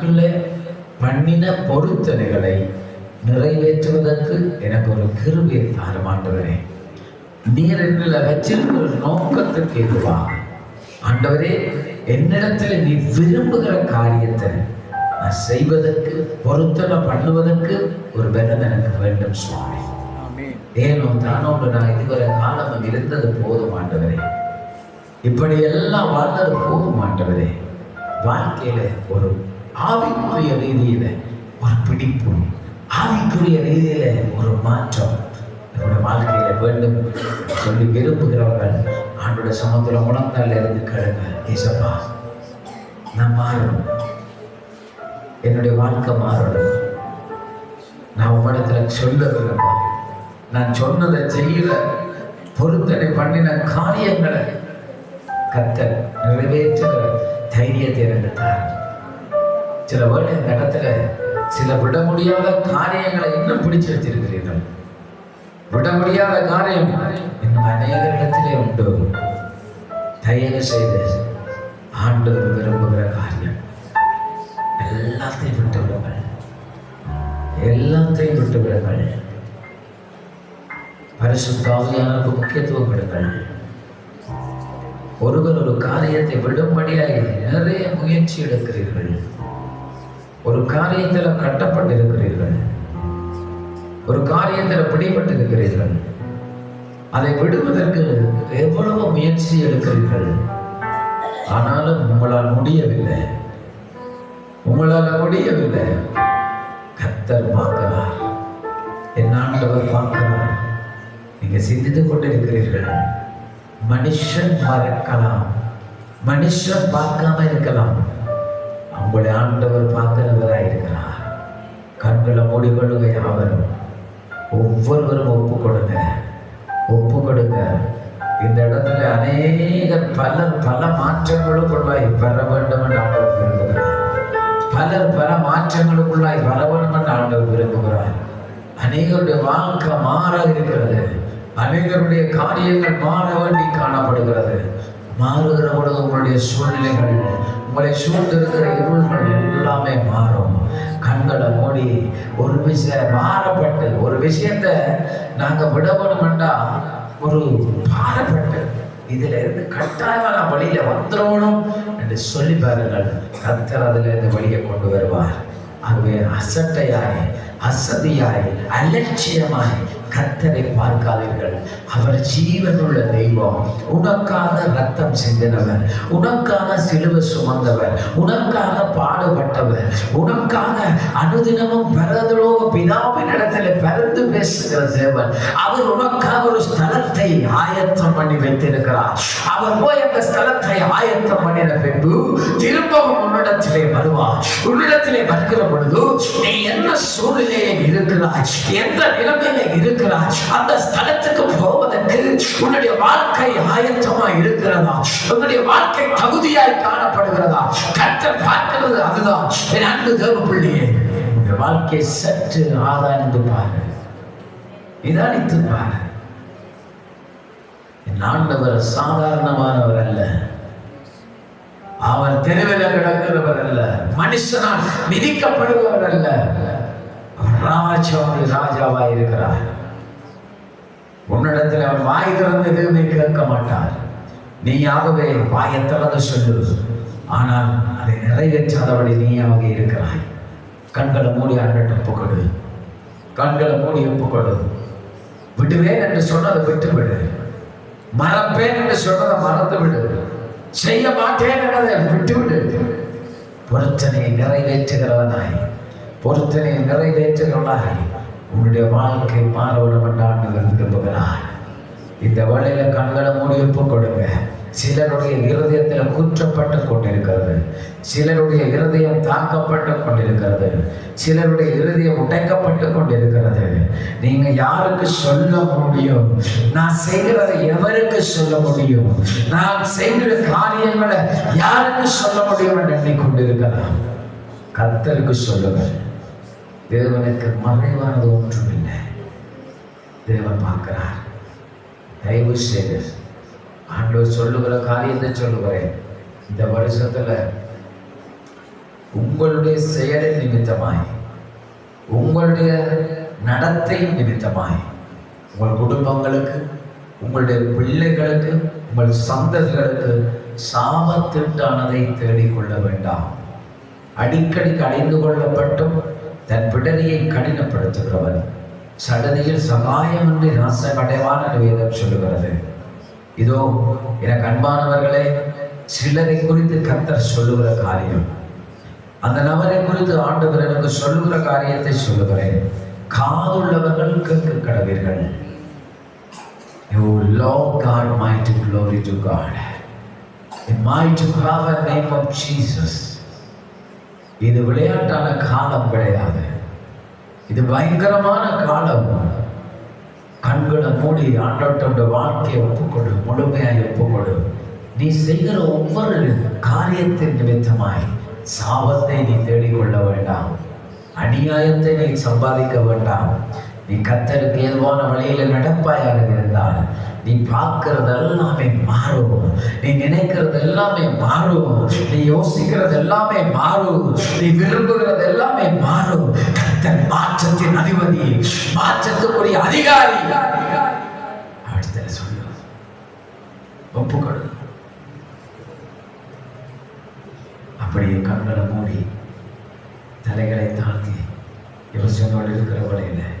நாட்களில் பண்ணின பொருத்தனைகளை நிறைவேற்றுவதற்கு எனக்கு ஒரு கிருபையை தாரும் ஆண்டவரே நீர் என்னில் வச்சிருக்கிற நோக்கத்துக்கு எதுவாக ஆண்டவரே என்னிடத்தில் நீ விரும்புகிற காரியத்தை நான் செய்வதற்கு பொருத்தனை பண்ணுவதற்கு ஒரு பலம் எனக்கு வேண்டும் சுவாமி. ஏனோ தானோ நான் இதுவரை காலம் இருந்தது போதும் ஆண்டவரே. இப்படி எல்லாம் வாழ்ந்தது போதும் ஆண்டவரே. வாழ்க்கையில ஒரு ஆவிக்குரிய ரீதியில் ஒரு பிடிப்பு ஆவிக்குரிய ரீதியில் ஒரு மாற்றம். நம்முடைய வாழ்க்கையில் வேண்டும் சொல்லி விரும்புகிறவர்கள் ஆண்டோட சமத்துல உணர்ந்தால் இருந்து கேளுங்க ஈசப்பா நான் மாறணும். என்னுடைய வாழ்க்கை மாறணும். நான் உங்களிடத்தில் சொல்ல விரும்பா நான் சொன்னதை செய்யல பொருத்தனை பண்ணின காரியங்களை கத்தர் நிறைவேற்ற தைரியத்தை எனக்கு தாரும். சில வேலை இந்த இடத்துல சில விட முடியாத காரியங்களை இன்னும் பிடிச்சு வச்சிருக்கிறீர்கள் விட முடியாத காரியம் இன்னும் அநேக இடத்திலே உண்டு. தயவு செய்து ஆண்டவர் விரும்புகிற காரியம் எல்லாத்தையும் விட்டு விடுங்கள் எல்லாத்தையும் விட்டு விடுங்கள் பரிசுத்தாவியானருக்கு முக்கியத்துவம் விடுங்கள் ஒருவர் ஒரு காரியத்தை விடும்படியாக நிறைய முயற்சி எடுக்கிறீர்கள். ஒரு காரியத்தில் கட்டப்பட்டிருக்கிறீர்கள். ஒரு காரியத்தில் பிடிபட்டிருக்கிறீர்கள். அதை விடுவதற்கு எவ்வளவு முயற்சி எடுக்கிறீர்கள்? ஆனாலும் உங்களால் முடியவில்லை. உங்களால் முடியவில்லை. கத்தர் பார்க்கிறார். என்னாண்டவர் பார்க்கிறார். நீங்க சிந்தித்துக் கொண்டிருக்கிறீர்கள். மனுஷன் மறக்கலாம். மனுஷன் பார்க்காம இருக்கலாம். உங்களுடைய ஆண்டவர் பார்க்கிறவராய் இருக்கிறார். கண்களை மூடிக்கொள்ளுங்க யாவரும். ஒவ்வொருவரும் ஒப்பு கொடுங்க ஒப்பு கொடுங்க இந்த இடத்துல அநேக பல பல மாற்றங்களுக்குள்ளாய் வர வேண்டும் என்று ஆண்டவர் விரும்புகிறார். பலர் பல மாற்றங்களுக்குள்ளாய் வர வேண்டும் என்று ஆண்டவர் விரும்புகிறார். அநேகருடைய வாழ்க்கை மாற இருக்கிறது. அநேகருடைய காரியங்கள் மாற வேண்டி காணப்படுகிறது. மாறுகிற பொழுது உங்களுடைய சூழ்நிலைகள் உங்களை சூழ்ந்திருக்கிற இருள்கள் எல்லாமே மாறும். கண்களை மூடி ஒரு விஷயம் மாறப்பட்டு ஒரு விஷயத்தை நாங்கள் விடணும்டா ஒரு பாரப்பட்டு இதுல இருந்து கட்டாயமா நான் வழியில வந்துடணும் என்று சொல்லி பாருங்கள். கத்தர் அதுல இருந்து வழியை கொண்டு வருவார். ஆகவே அசட்டையாய் அசதியாய் அலட்சியமாய் கத்தரை பார்க்காதீர்கள். அவர் ஜீவனுள்ள தெய்வம். உனக்காக ரத்தம் சிந்தினவர். உனக்காக சிலுவை சுமந்தவர். உனக்காக பாடுபட்டவர். உனக்காக அனுதினமும் பரதலோக பிதாவின் இடத்துல பிறந்து பேசுகிற தேவன். அவர் உனக்காக ஒரு ஸ்தலத்தை ஆயத்தம் பண்ணி வைத்திருக்கிறார். அவர் போய் அந்த ஸ்தலத்தை ஆயத்தம் பண்ணின பின்பு திரும்பவும் உன்னிடத்திலே வருவார். உன்னிடத்திலே வருகிற பொழுது நீ என்ன சூழ்நிலையில இருக்கிறாய்? எந்த நிலைமையில இருக்கிறார். அந்த ஸ்தலத்துக்கு போவதற்கு உன்னுடைய வாழ்க்கை ஆயத்தமா இருக்கிறதா? உன்னுடைய வாழ்க்கை தகுதியாய் காணப்படுகிறதா? கற்ற பார்க்கிறது அதுதான். என் அன்பு தேவ பிள்ளையே இந்த வாழ்க்கையை சற்று ஆதாய்ந்து பாரு. நிதானித்து பாரு. என் ஆண்டவர் சாதாரணமானவர் அல்ல. அவர் தெருவில் கிடக்கிறவர் அல்ல. மனுஷனால் மிதிக்கப்படுபவர் அல்ல. ராஜாவை ராஜாவாய் இருக்கிறார். உன்னிடத்தில் அவர் வாய் திறந்து எதுவுமே கேட்க மாட்டார். நீயாகவே வாயை திறந்து சொல்லு. ஆனால் அதை நிறைவேற்றாதபடி நீயாக இருக்கிறாய். கண்களை மூடி ஆண்டட்ட ஒப்புக்கொடு கண்களை மூடி ஒப்புக்கொடு விடுவேன் என்று சொன்னதை விட்டு விடு மறப்பேன் என்று சொன்னதை மறந்து விடு. செய்ய மாட்டேன் என்றதை விட்டு விடு பொருத்தனையை நிறைவேற்றுகிறவனாய். பொருத்தனையை நிறைவேற்றுகிறவனாய். உன்னுடைய வாழ்க்கை மாறவிடும் என்று ஆண்டவர் விரும்புகிறார் இந்த வேளையில கண்களை மூடி ஒப்பு கொடுங்க. சிலருடைய இருதயத்தில் குற்றப்பட்டு கொண்டிருக்கிறது. சிலருடைய இருதயம் தாக்கப்பட்டு கொண்டிருக்கிறது. சிலருடைய இருதயம் உடைக்கப்பட்டு கொண்டிருக்கிறது. நீங்க யாருக்கு சொல்ல முடியும்? நான் செய்கிறத எவருக்கு சொல்ல முடியும்? நான் செய்கிற காரியங்களை யாருக்கு சொல்ல முடியும் என்று எண்ணிக்கொண்டிருக்கலாம் கத்தருக்கு சொல்லுங்கள். தேவனுக்கு மறைவானது ஒன்றுமில்லை. தேவன் பார்க்கிறார். தயவு செய்து ஆண்டவர் சொல்லுகிற காரியத்தை சொல்லுகிறேன். இந்த வருஷத்துல உங்களுடைய செயலின் நிமித்தமாய் உங்களுடைய நடத்தை நிமித்தமாய் உங்கள் குடும்பங்களுக்கு உங்களுடைய பிள்ளைகளுக்கு உங்கள் சந்ததிகளுக்கு சாபத்திட்டானதை தேடிக்கொள்ள வேண்டாம். அடிக்கடி அடைந்து கொள்ளப்பட்டும் தன் பிடரியை கடினப்படுத்துகிறவன். சடதியில் சகாயமின்றி நாசமடைவான் என்று வேதம் சொல்லுகிறது. இதோ எனக்கு அன்பானவர்களே சிலரை குறித்து கத்தர் சொல்லுகிற காரியம். அந்த நபரை குறித்து ஆண்டவர் எனக்கு சொல்லுகிற காரியத்தை சொல்லுகிறேன். காதுள்ளவர்கள் கேட்க கடவீர்கள் You Lord God, mighty glory to God. In mighty power name of Jesus. இது விளையாட்டான காலம் கிடையாது. இது பயங்கரமான காலம். கண்களை மூடி ஆண்டோட்டோட வாழ்க்கையை ஒப்புக்கொடு முழுமையாய் ஒப்புக்கொடு. நீ செய்கிற ஒவ்வொரு காரியத்தின் நிமித்தமாய் சாபத்தை நீ தேடிக்கொள்ள வேண்டாம். அநியாயத்தை நீ சம்பாதிக்க வேண்டாம். நீ கத்தருக்கு ஏதுவான வழியில் நடப்பாயாக இருந்தால் நீ பார்க்கறது எல்லாமே மாறும். நீ நினைக்கிறது எல்லாமே மாறும். நீ யோசிக்கிறது எல்லாமே மாறும். நீ விரும்புகிறது எல்லாமே மாறும். கத்தன் மாற்றத்தின் அதிபதி மாற்றத்துக்குரிய அதிகாரி. அடுத்த சொல்லு. ஒப்புக்கொடு. அப்படியே கண்களை மூடி தலைகளை தாழ்த்தி யோசனோடு இருக்கிற வழியில்